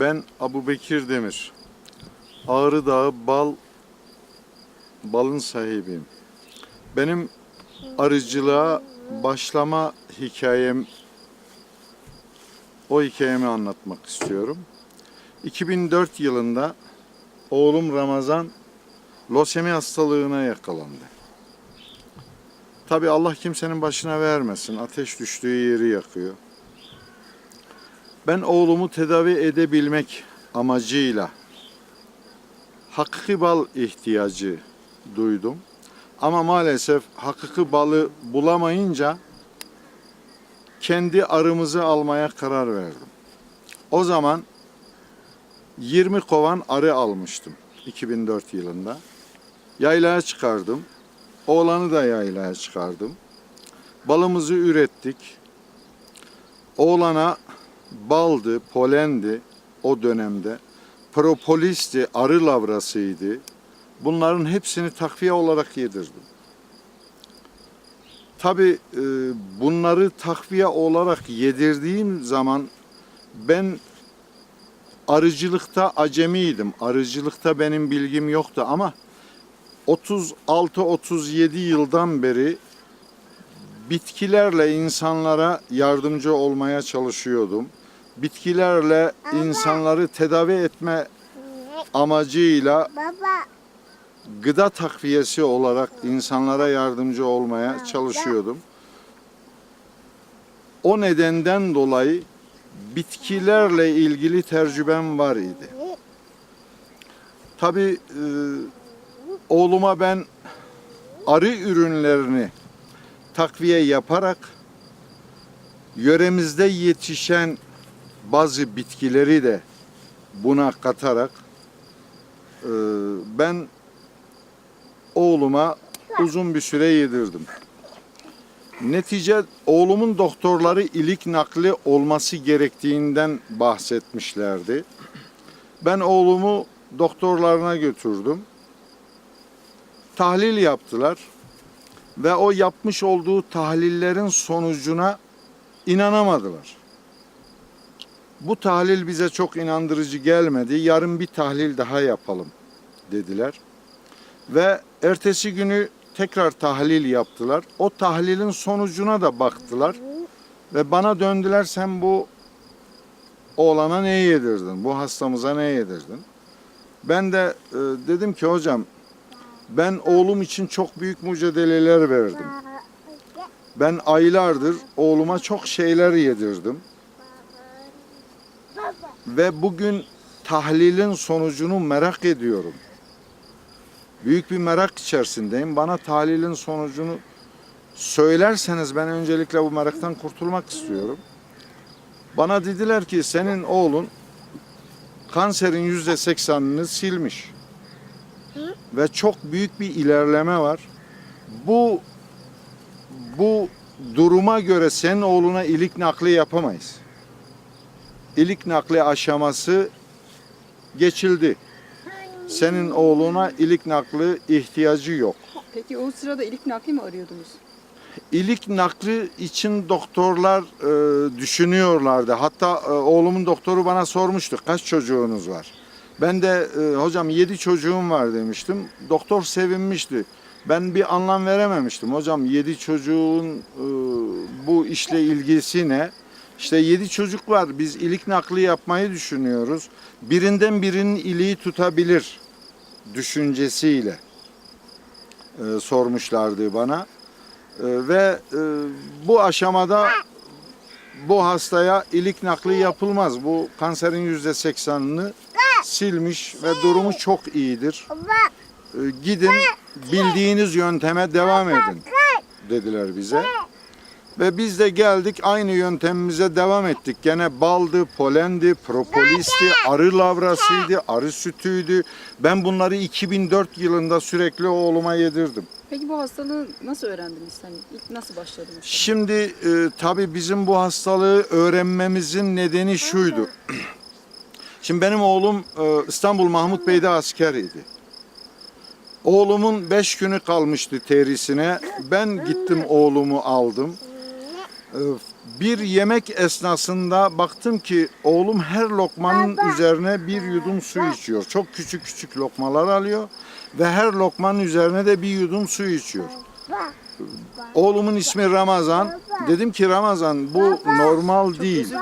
Ben Abu Bekir Demir. Ağrı Dağı bal balın sahibiyim. Benim arıcılığa başlama hikayem o hikayemi anlatmak istiyorum. 2004 yılında oğlum Ramazan losemi hastalığına yakalandı. Tabi Allah kimsenin başına vermesin. Ateş düştüğü yeri yakıyor. Ben oğlumu tedavi edebilmek amacıyla hakiki bal ihtiyacı duydum. Ama maalesef hakiki balı bulamayınca kendi arımızı almaya karar verdim. O zaman 20 kovan arı almıştım 2004 yılında. Yaylaya çıkardım. Oğlanı da yaylaya çıkardım. Balımızı ürettik. Oğlana baldı, polendi o dönemde. Propolisti, arı lavrasıydı. Bunların hepsini takviye olarak yedirdim. Tabi bunları takviye olarak yedirdiğim zaman ben arıcılıkta acemiydim. Arıcılıkta benim bilgim yoktu ama 36-37 yıldan beri bitkilerle insanlara yardımcı olmaya çalışıyordum. Bitkilerle insanları tedavi etme amacıyla Baba. gıda takviyesi olarak insanlara yardımcı olmaya çalışıyordum. O nedenden dolayı bitkilerle ilgili tecrübem var idi. Tabii e, oğluma ben arı ürünlerini takviye yaparak yöremizde yetişen bazı bitkileri de buna katarak e, ben oğluma uzun bir süre yedirdim. Netice oğlumun doktorları ilik nakli olması gerektiğinden bahsetmişlerdi. Ben oğlumu doktorlarına götürdüm. Tahlil yaptılar ve o yapmış olduğu tahlillerin sonucuna inanamadılar. Bu tahlil bize çok inandırıcı gelmedi. Yarın bir tahlil daha yapalım dediler. Ve ertesi günü tekrar tahlil yaptılar. O tahlilin sonucuna da baktılar. Ve bana döndüler sen bu oğlana ne yedirdin? Bu hastamıza ne yedirdin? Ben de e, dedim ki hocam ben oğlum için çok büyük mücadeleler verdim. Ben aylardır oğluma çok şeyler yedirdim. Ve bugün tahlilin sonucunu merak ediyorum. Büyük bir merak içerisindeyim. Bana tahlilin sonucunu söylerseniz ben öncelikle bu meraktan kurtulmak istiyorum. Bana dediler ki senin oğlun kanserin yüzde seksenini silmiş. Ve çok büyük bir ilerleme var. Bu bu duruma göre senin oğluna ilik nakli yapamayız. İlik nakli aşaması geçildi. Senin oğluna ilik nakli ihtiyacı yok. Peki o sırada ilik nakli mi arıyordunuz? İlik nakli için doktorlar e, düşünüyorlardı. Hatta e, oğlumun doktoru bana sormuştu kaç çocuğunuz var? Ben de e, hocam 7 çocuğum var demiştim. Doktor sevinmişti. Ben bir anlam verememiştim. Hocam 7 çocuğun e, bu işle ilgisi ne? İşte 7 çocuk var. Biz ilik nakli yapmayı düşünüyoruz. Birinden birinin iliği tutabilir düşüncesiyle e, sormuşlardı bana. E, ve e, bu aşamada bu hastaya ilik nakli yapılmaz. Bu kanserin yüzde seksenini silmiş ve durumu çok iyidir. E, gidin bildiğiniz yönteme devam edin dediler bize. Ve biz de geldik aynı yöntemimize devam ettik. Gene baldı, polendi, propolisti, arı lavrasıydı, arı sütüydü. Ben bunları 2004 yılında sürekli oğluma yedirdim. Peki bu hastalığı nasıl öğrendiniz? Hani ilk nasıl başladınız? Şimdi e, tabii bizim bu hastalığı öğrenmemizin nedeni şuydu. Şimdi benim oğlum e, İstanbul Mahmut Bey'de asker idi. Oğlumun beş günü kalmıştı terisine. Ben gittim oğlumu aldım. Ee, Bir yemek esnasında baktım ki oğlum her lokmanın üzerine bir yudum su içiyor. Çok küçük küçük lokmalar alıyor ve her lokmanın üzerine de bir yudum su içiyor. Oğlumun ismi Ramazan. Dedim ki Ramazan bu normal değil.